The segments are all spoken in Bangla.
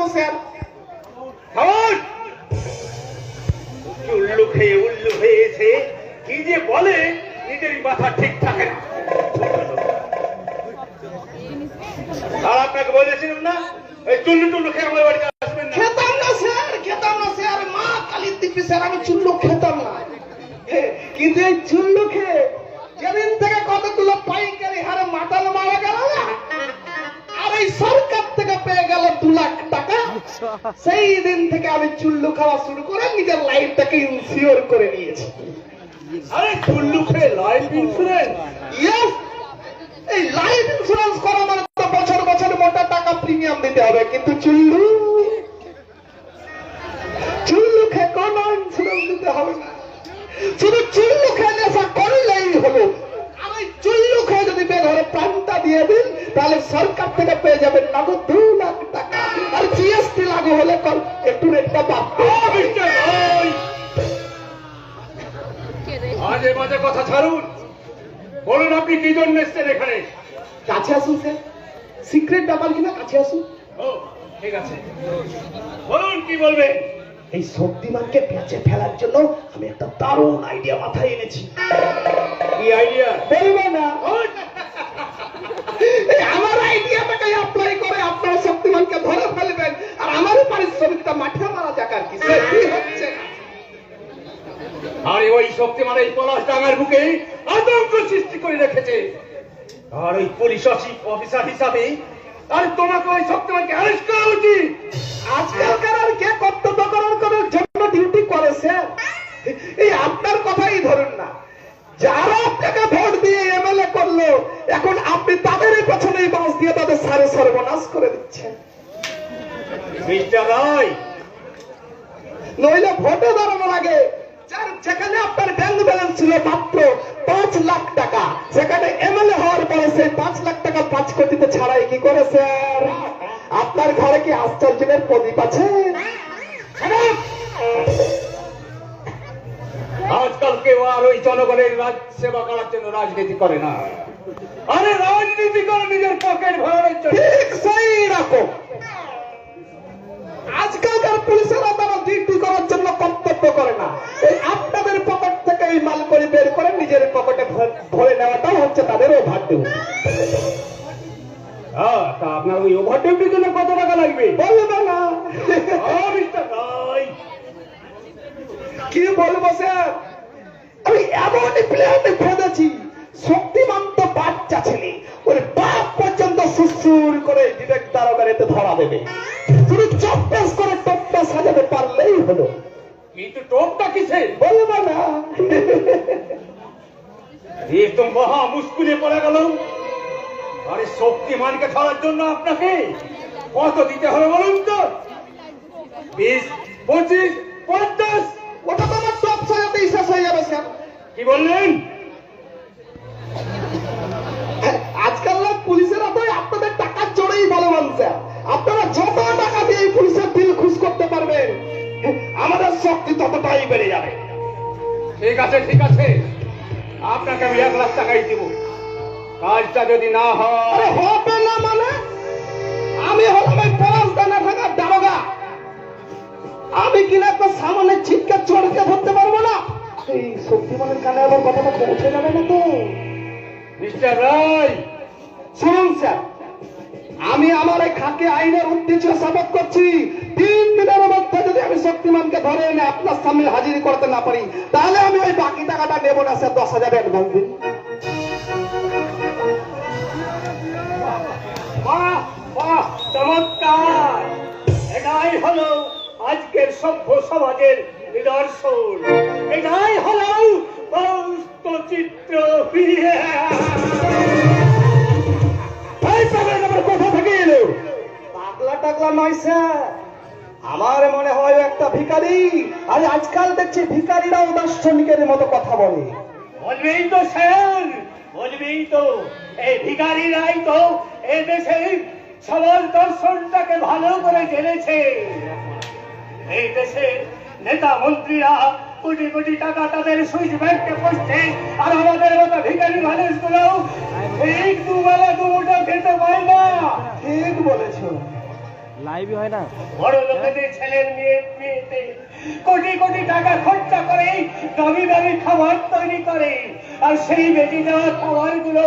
দিব স্যার থামুন! খেয়ে উল্লু হয়েছে। কি যে বলে নিজের মাথা ঠিক থাকে না। আর আপনাকে বলেছিলাম না এই চুল্লু টুল্লু খেয়ে আমার বাড়িতে আসবেন না। খেতাম না স্যার খেতাম না স্যার। মা কালীর দিব্যি স্যার আমি চুল্লু খেতাম না। কিন্তু এই চুল্লু খেয়ে যেদিন থেকে কতগুলো পাইকারি হারে মাতাল মারা গেল না এই সরকার থেকে পেয়ে গেল দু লাখ টাকা। সেই দিন থেকে আমি চুল্লু খাওয়া শুরু করে নিজের লাইফটাকে ইনসিওর করে নিয়েছি। আরে চুল্লু খেয়ে লাইফ ইন্স্যুরেন্স Yes! এই লাইফ ইন্স্যুরেন্স করা মানে তো বছর বছর মোটা টাকা প্রিমিয়াম দিতে হবে কিন্তু চুল্লু চুল্লু খেয়ে কোনো ইন্স্যুরেন্স দিতে হবে না। শুধু চুল্লু খেয়ে বলুন আপনি কি জন্য এসছেন এখানে? কাছে আসুন স্যার। সিক্রেট ব্যাপার কিনা কাছে আসুন। ও ঠিক আছে। বলুন কি বলবেন এই শক্তিমানকে বেঁচে ফেলার জন্য আমি একটা দারুণ আইডিয়া মাথায় এনেছি। কি আইডিয়া বলব না। আমার আইডিয়াটাকে অ্যাপ্লাই করে আপনারা শক্তিমানকে ধরে ফেলবেন। আর আমারও পারিশ্রমিকটা মাঠে মারা যাক আর কি। হচ্ছে? আর ওই শক্তিমান এই পলাশ ডাঙার বুকে আতঙ্ক সৃষ্টি করে রেখেছে। আর ওই পুলিশ অফি- অফিসার হিসাবে আর তোমাকে ওই শক্তিমানকে অ্যারেস্ট করা উচিত আজকালকার আর কে কর্তব্য করার করার জন্য ডিউটি করে স্যার এই আপনার কথাই ধরুন না। যারা আপনাকে ভোট দিয়ে এমএলএ করল এখন আপনি তাদের পেছনেই বাস দিয়ে তাদের সারে সর্বনাশ করে দিচ্ছেন। মিস্টার রায়! নইলে ভোটে দাঁড়ানোর আগে যেখানে আপনার ব্যাংক ব্যালেন্স ছিল মাত্র পাঁচ লাখ টাকা সেখানে এমএলএ হওয়ার পরে সেই পাঁচ লাখ টাকা পাঁচ কোটিতে ছাড়াই কি করে স্যার আপনার ঘরে কি আশ্চর্যের প্রদীপ আছে? আজকাল কেউ আর ওই জনগণের রাজ সেবা করার জন্য রাজনীতি করে না। আরে রাজনীতি করে নিজের পকেট ভরানোর জন্য। ঠিক সেই রকম। আজকালকার পুলিশেরা ডিউটির জন্য কত টাকা লাগবে? বলবে না কি বলব স্যার? আমি এমনই প্লেয়ারটি ফেলেছি শক্তিমান তো বাচ্চা ছেলে। ওর বাপ পর্যন্ত সুসুর করে ডিরেক্ট দারোগারিতে ধরা দেবে। শুধু চপ্পাস করে টপ্পা সাজাতে পারলেই হলো। কিন্তু টোপটা কিসে? বলব না। এ তো মহা মুশকিলে পড়ে গেল। আরে শক্তিমানকে ধরার জন্য আপনাকে কত দিতে হবে বলুন তো? বিশ, পঁচিশ, পঞ্চাশ, ওটা তো আমার টপ সাজাতেই শেষ হয়ে যাবে, স্যার। কি বললেন? আজকাল পুলিশেরা আপনাদের টাকার জোরেই বলবান, স্যার। আপনারা যত টাকা দিয়ে পুলিশের বিল খুশ করতে পারবেন, আমাদের শক্তি ততটাই বেড়ে যাবে। ঠিক আছে ঠিক আছে। আপনাকে আমি এক লাখ টাকাই দিব। কাজটা যদি না হয় হবে না মানে? আমি হলাম এই দানা থাকার দারোগা। আমি কিনা একটা সামনে ছিটকে চড়কে ধরতে পারব না। এই শক্তিমানের কানে আবার কথাটা পৌঁছে যাবে না তো। মিস্টার রায়! শুনুন স্যার আমি আমার এই খাকে আইনের উদ্দেশ্য শপথ করছি। তিন দিনের মধ্যে যদি আমি শক্তিমানকে ধরে এনে আপনার সামনে হাজির করতে না পারি তাহলে আমি ওই বাকি টাকাটা নেব না স্যার দশ হাজার অ্যাডভান্স দিন। বাহ চমৎকার এটাই আজকের সভ্য সমাজের নিদর্শন। এটাই হলো স্যার। আমার মনে হয় একটা ভিখারি। আর আজকাল দেখছি ভিখারিরাও দার্শনিকের মতো কথা বলে। বলবেই তো স্যার, বলবেই তো। এই ভিখারিরাই তো এ দেশে সমাজ দর্শনটাকে ভালো করে জেনেছে। এই দেশে নেতা মন্ত্রীরা কোটি কোটি টাকা তাদের সুইচ ব্যাংকে পড়ছে আর আমাদের মতো ভিকারি মানুষগুলো ঠিক দুবেলা দুটো খেতে পায় না। ঠিক বলেছ। লাইভই হয় না? বড় লোকেদের ছেলের মেয়ে মেয়েতে কোটি কোটি টাকা খরচা করে দামি দামি খাবার তৈরি করে। আর সেই বেঁচে যাওয়া খাবারগুলো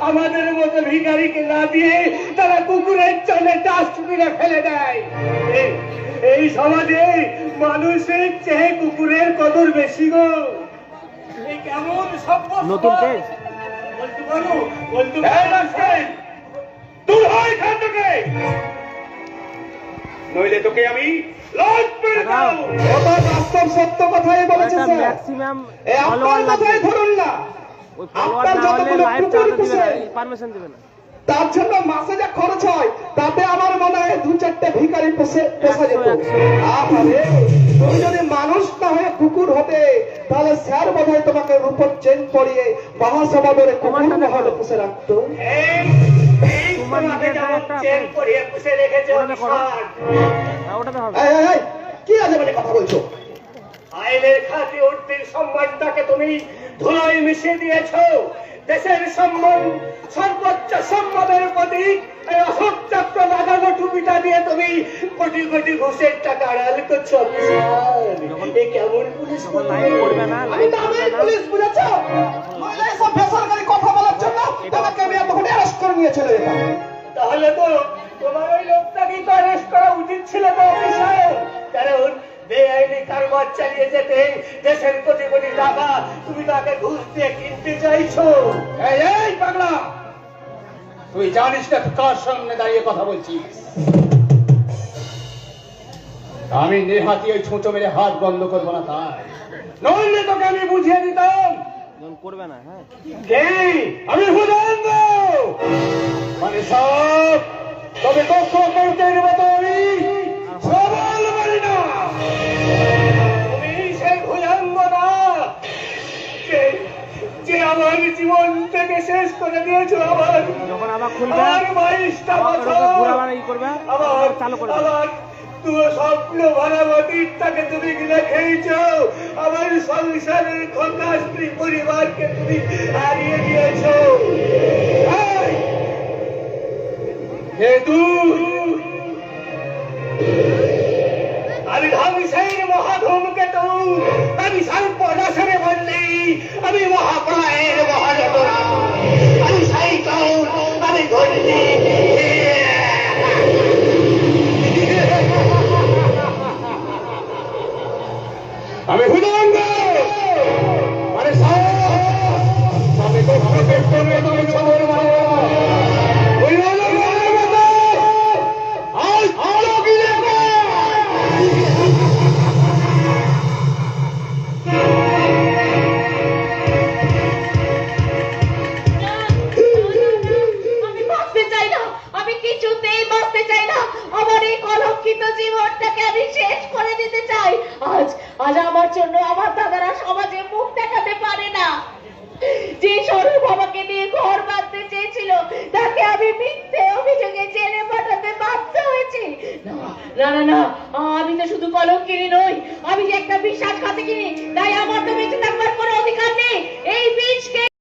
আমাদের মতো ভিখারিকে না দিয়ে তারা কুকুরের চলে ডাস্টবিনে ফেলে দেয়। এই- সমাজে মানুষের চেয়ে কুকুরের কদর বেশি গো। কেমন সভ্য নতুন বলতে পারো বলতে পারো। দূর হয় এখান থেকে। নইলে তোকে আমি করে। দাও বাস্তব সত্য কথাই বলেছে স্যার। ম্যাক্সিমাম এই আপনার ফলোয়ার কথাই ধরুন না। ওই ফলোয়ার আপনার না হলে লাইভ কুকুর চালাতে দিবে না পারমিশন দিবে না। তার জন্য মাসে যা খরচ হয় তাতে আমার মনে হয় দু চারটে ভিখারি পোষে পোষা যেত। আরে তুমি যদি মানুষ না হয়ে কুকুর হতে তাহলে স্যার বোধ হয় তোমাকে রূপর চেন পরিয়ে মহাসমাদরে কুকুর তোমারটা দেখো। মহলে পুষে রাখতো। হ্যাঁ, ওটাতে হবে। এই, এই, এই, কি আছে মানে কথা বলছো? আইনের খাতি উর্তির সম্মানটাকে তুমি ধুলোয় মিশিয়ে দিয়েছ। দেশের সম্মান সর্বোচ্চ সম্মানের প্রতীক এই অশোক চক্র লাগানো টুপিটা দিয়ে তুমি কোটি কোটি ঘুষের টাকা আড়াল করছ। এ কেমন পুলিশ আমি নামেই পুলিশ বুঝেছ? এসব বেসরকারি কথা বলার জন্য তোমাকে আমি নিয়ে চলে যেতাম। তাহলে তো তোমার ওই লোকটাকেই তো অ্যারেস্ট করা উচিত ছিল তো কারণ বেআইনি কারবার চালিয়ে যেতে দেশের কোটি কোটি টাকা তুমি তাকে ঘুষ দিয়ে কিনতে চাইছো। এই এই পাগলা! তুই জানিস না কার সামনে দাঁড়িয়ে কথা বলছিস? আমি নেহাতি ওই ছুঁচো মেরে হাত বন্ধ করব না তাই। নইলে তোকে আমি বুঝিয়ে দিতাম। করবে না হ্যাঁ। আমি হুদান্দ মানে সব তবে দক্ষ করতে মতো আমি সবল মানি না। তুমি সেই ভুজাঙ্গ না। যে আমার জীবন থেকে শেষ করে দিয়েছ আমার। যখন আবার খুলবে আমার বাইশটা আবার বছর ঘোরা বাড়ি করবে চালু করে দেবে। স্বপ্ন ভাড়াবাতিরটাকে তুমি গিলে খেয়েছ। আমার সংসারের স্ত্রী পরিবারকে তুমি হারিয়ে দিয়েছ! কে তুই আমি ধ্বংসের মহাধূমকেতু আমি সর্বনাশের বন্যী আমি মহাপ্রলয়ের মহানগরা আমি সাইকল, আমি ঘূর্ণি আমি হুদান্দ মানে সব তবে দক্ষ করতে মতো আমি সবল মানি না ওই তাকে আমি মিথ্যে অভিযোগে জেলে পাঠাতে বাধ্য হয়েছি। না না না আমি তো শুধু কলঙ্কিনী নই, আমি যে একটা বিশ্বাসঘাতকিনী তাই আমার তো বেঁচে থাকবার কোনো অধিকার নেই। এই বীজকে